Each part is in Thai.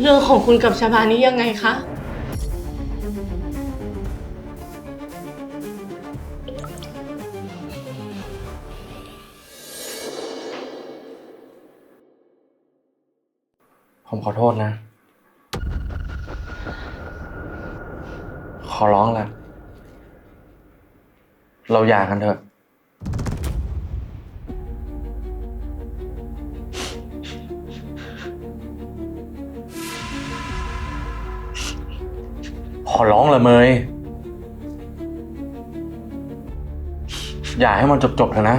เรื่องของคุณกับชาบานี้ยังไงคะ ผมขอโทษนะ ขอร้องแหละเราหย่ากันเถอะ ขอร้องละเมย อย่าให้มันจบๆเถอะนะ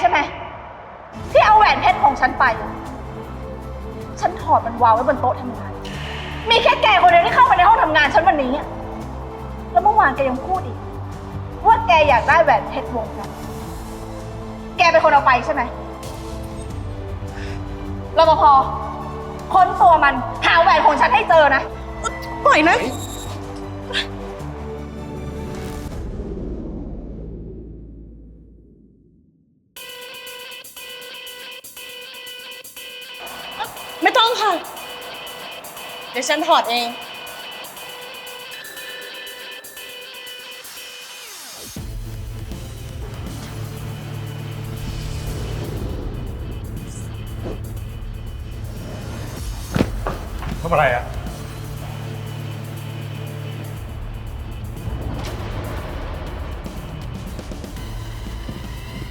ใช่ไหม ที่เอาแหวนเพชรของฉันไป ฉันถอดมันวางไว้บนโต๊ะทำงาน มีแค่แกคนเดียวที่เข้ามาในห้องทำงานฉันวันนี้อะแล้วเมื่อวานแกยังพูดอีก ว่าแกอยากได้แหวนเพชรวงนั้นแกเป็นคนเอาไปใช่ไหมรปภค้นตัวมันหาแหวนของฉันให้เจอนะ ปล่อยนะ เดี๋ยวฉันถอดเอง ทำอะไรอะ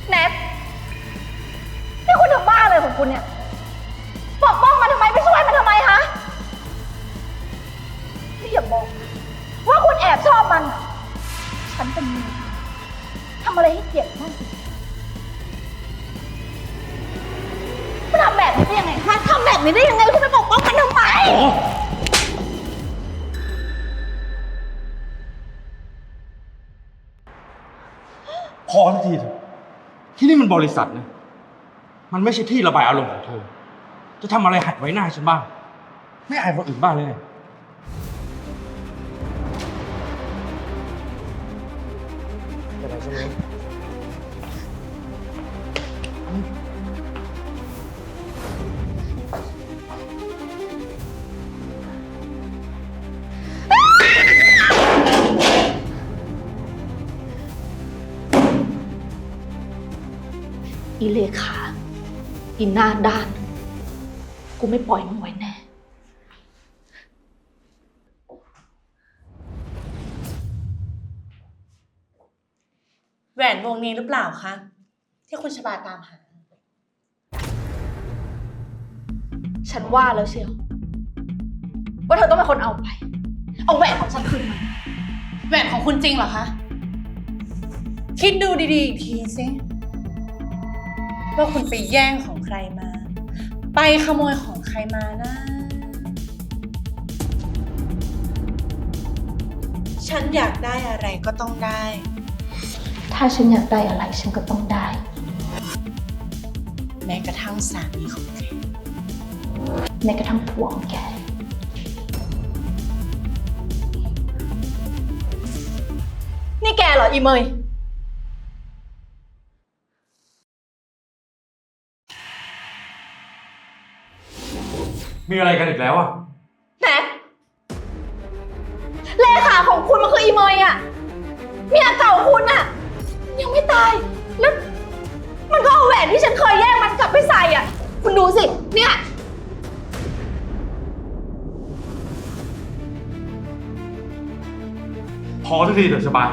แนทนี่คุณทำบ้าอะไรของคุณเนี่ย พอสักทีเถอะที่นี่มันบริษัทนะ มันไม่ใช่ที่ระบายอารมณ์ของเธอ จะทำอะไรหัดไว้หน้าฉันบ้าง ไม่อายคนอื่นบ้างเลยไงเป็นไรใช่ไหม เลขาอีหน้าด้าน กูไม่ปล่อยมึงไว้แน่ แหวนวงนี้หรือเปล่าคะ ที่คุณชบาตามหา ฉันว่าแล้วเชียว ว่าเธอต้องเป็นคนเอาไป เอาแหวนของฉันคืนมา แหวนของคุณจริงเหรอคะ คิดดูดีๆอีกทีสิ ว่าคุณไปแย่งของใครมา ไปขโมยของใครมานะ ฉันอยากได้อะไรก็ต้องได้ ถ้าฉันอยากได้อะไรฉันก็ต้องได้ แม้กระทั่งสามีของแกในกระทั่งผัวของแก นี่แกเหรออีเมย มีอะไรกันอีกแล้วอะแน็กเลขาของคุณมันคืออีเมยอะเมียเก่าคุณอะยังไม่ตาย แล้ว มันก็เอาแหวนที่ฉันเคยแย่งมันกลับไปใส่อะคุณดูสิ เนี่ย พอสักทีเถอะสบาย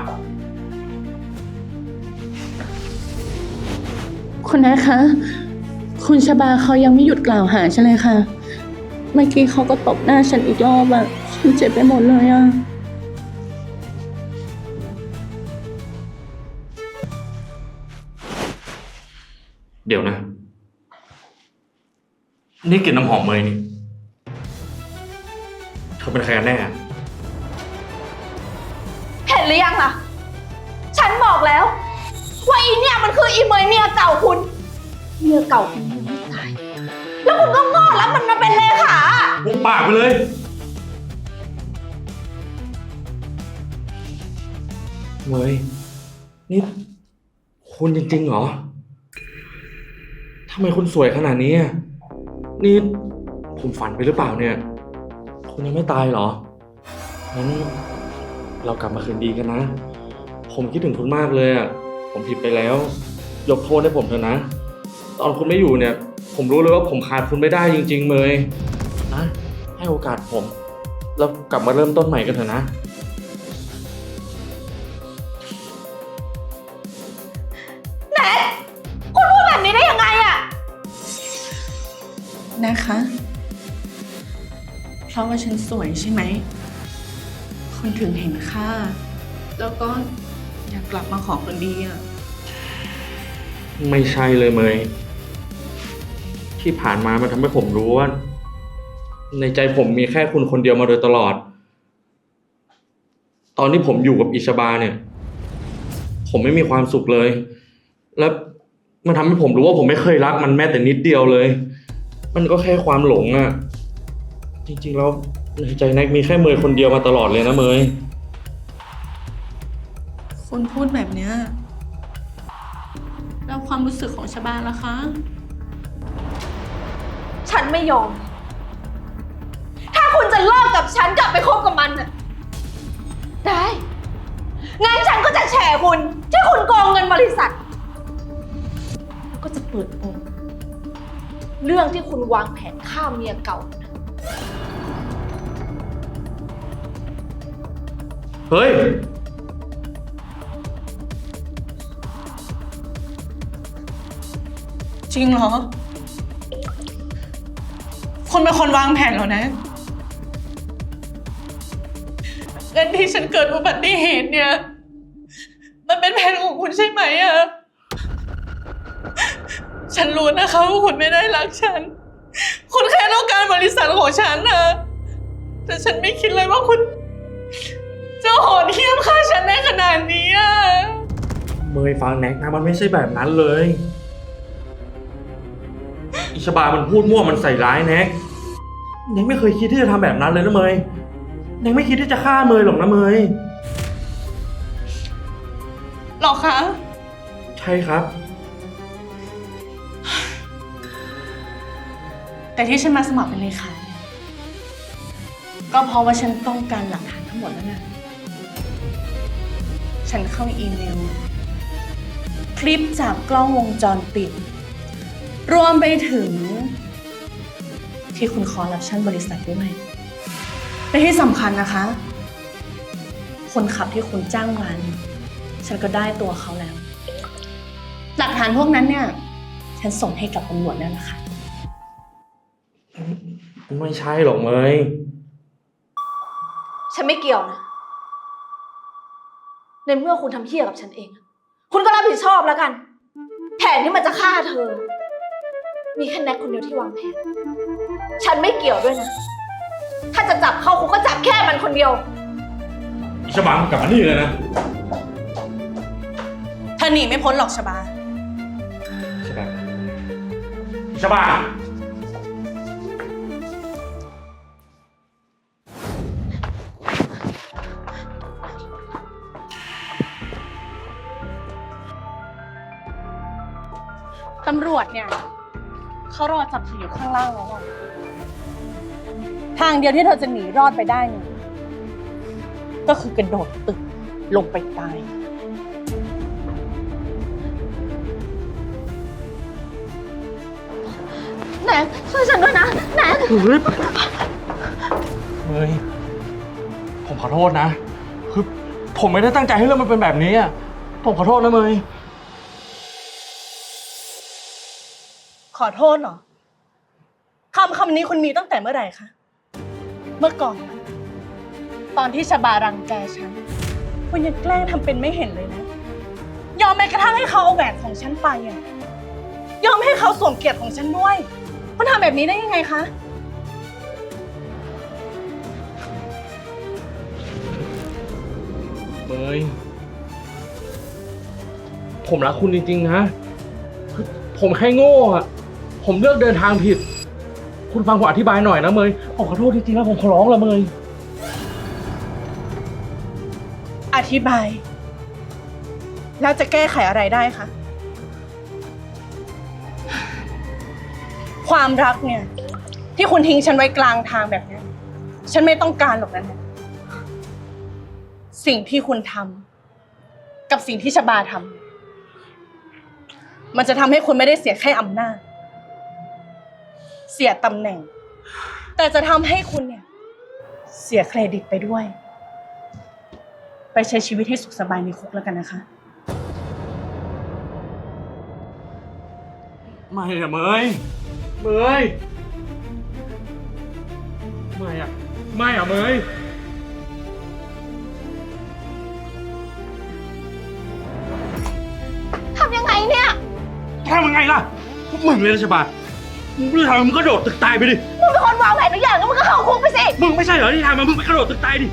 คุณนะคะ คุณชบาเขายังไม่หยุดกล่าวหาฉันเลยค่ะเมื่อกี้เขาก็ตบหน้าฉันอีกรอบอะฉันเจ็บไปหมดเลยอะเดี๋ยวนะ นี่กลิ่นน้ำหอมเมยนี่เธอเป็นใครกันแน่เห็นหรือยังล่ะ ฉันบอกแล้ว ว่าอีเนี่ยมันคืออีเมยเมียเก่าคุณ เมียเก่าคุณยังไม่ตาย แล้วคุณก็งอรับ มันมาเป็นเลขาปุกปากไปเลย เมยนี่ คุณจริงๆเหรอ ทำไมคุณสวยขนาดนี้อะนี่ผมฝันไปหรือเปล่าเนี่ย คุณยังไม่ตายเหรอ งั้นเรากลับมาคืนดีกันนะ ผมคิดถึงคุณมากเลยอะผมผิดไปแล้ว ยกโทษให้ผมเถอะนะ ตอนคุณไม่อยู่เนี่ย ผมรู้เลยว่าผมขาดคุณไม่ได้จริง ๆเมยนะ ให้โอกาสผม แล้วกลับมาเริ่มต้นใหม่กันเถอะนะ แน็กคุณพูดแบบนี้ได้ยังไงอะนะคะ เพราะว่าฉันสวยใช่ไหม คนถึงเห็นค่า แล้วก็อยากกลับมาขอคนดีอะไม่ใช่เลยเมย ที่ผ่านมามันทำให้ผมรู้ว่า ในใจผมมีแค่คุณคนเดียวมาโดยตลอด ตอนที่ผมอยู่กับอิชบาเนี่ย ผมไม่มีความสุขเลย แล้วมันทำให้ผมรู้ว่าผมไม่เคยรักมันแม้แต่นิดเดียวเลย มันก็แค่ความหลงอะ่ะจริงๆแล้วในใจแน็กมีแค่เมยคนเดียวมาตลอดเลยนะเมย คุณพูดแบบเนี้ยแล้วความรู้สึกของชบาล่ะคะ ฉันไม่ยอม ถ้าคุณจะเลิกกับฉันกลับไปคบกับมันน่ะ ได้ งั้นฉันก็จะแฉคุณที่คุณโกงเงินบริษัท แล้วก็จะเปิดโปงเรื่องที่คุณวางแผนฆ่าเมียเก่านะเฮ้ย จริงเหรอ คุณเป็นคนวางแผนแล้วนะเงินที่ฉันเกิดอุบัติเหตุเนี่ย มันเป็นแผนของคุณใช่ไหมอะฉันรู้นะคะว่าคุณไม่ได้รักฉัน คุณแค่ต้องการบริษัทของฉันนะแต่ฉันไม่คิดเลยว่าคุณ จะโหดเหี้ยมฆ่าฉันได้ขนาดนี้อะเมยฟังแน็กนะมันไม่ใช่แบบนั้นเลย อิชบามันพูดมั่วมันใส่ร้ายแน็กแน็กไม่เคยคิดที่จะทำแบบนั้นเลยนะเมยแน็กไม่คิดที่จะฆ่าเมยหรอกนะเมยหรอคะ ใช่ครับ แต่ที่ฉันมาสมัครเป็นเลขาเนี่ยก็เพราะว่าฉันต้องการหลักฐานทั้งหมดแล้วนะ ฉันเข้าอีเมล คลิปจากกล้องวงจรปิด รวมไปถึง ที่คุณคอร์รัปชันบริษัทด้วยและที่สำคัญนะคะ คนขับที่คุณจ้างงาน ฉันก็ได้ตัวเขาแล้ว หลักฐานพวกนั้นเนี่ย ฉันส่งให้กับตำรวจแล้วนะคะ ไม่ใช่หรอกเมยฉันไม่เกี่ยวนะ ในเมื่อคุณทำเหี้ยกับฉันเอง คุณก็รับผิดชอบแล้วกัน แผนที่มันจะฆ่าเธอ มีแค่แน็กคนเดียวที่วางแผน ฉันไม่เกี่ยวด้วยนะ ถ้าจะจับเข้าคุกก็จับแค่มันคนเดียวอิชบากลับมานี่เลยนะเธอหนีไม่พ้นหรอกชบาอิชบาอิชบาตำรวจเนี่ย เขารอจับเธออยู่ข้างล่างแล้วอะทางเดียวที่เธอจะหนีรอดไปได้เนี่ยก็คือกระโดดตึกลงไปตาย แน็กช่วยฉันด้วยนะ แน็กเมยผมขอโทษนะ คือผมไม่ได้ตั้งใจให้เรื่องมันเป็นแบบนี้อะผมขอโทษนะเมย ขอโทษเหรอคำคำนี้คุณมีตั้งแต่เมื่อไหร่คะ เมื่อก่อน ตอนที่ชบารังแกฉัน คุณยังแกล้งทำเป็นไม่เห็นเลยนะ ยอมแม้กระทั่งให้เขาเอาแหวนของฉันไปอะ ยอมให้เขาสวมเกียรติของฉันด้วย คุณทำแบบนี้ได้ยังไงคะเมยผมรักคุณจริงๆนะ ผมแค่โง่อะ ผมเลือกเดินทางผิด คุณฟังผมอธิบายหน่อยนะเมยผมขอโทษจริงๆแล้วผมขอร้องละเมย อธิบาย แล้วจะแก้ไขอะไรได้คะ ความรักเนี่ย ที่คุณทิ้งฉันไว้กลางทางแบบนี้ ฉันไม่ต้องการหรอกนะเนี่ยสิ่งที่คุณทำกับสิ่งที่ชบาทำมันจะทำให้คุณไม่ได้เสียแค่อำนาจ เสียตำแหน่ง แต่จะทำให้คุณเนี่ย เสียเครดิตไปด้วย ไปใช้ชีวิตให้สุขสบายในคุกแล้วกันนะคะ ไม่อะเมยเมยไม่อะไม่อะเมยทำยังไงเนี่ย ทำยังไงล่ะพวกมึงเลยนะชบา มึงเลือกทำมึงก็โดดตึกตายไปดิ มึงเป็นคนวางแผนทุกอย่างแล้วมึงก็เข้าคุกไปสิ มึงไม่ใช่เหรอที่ทำมามึงไปกระโดดตึกตายดิ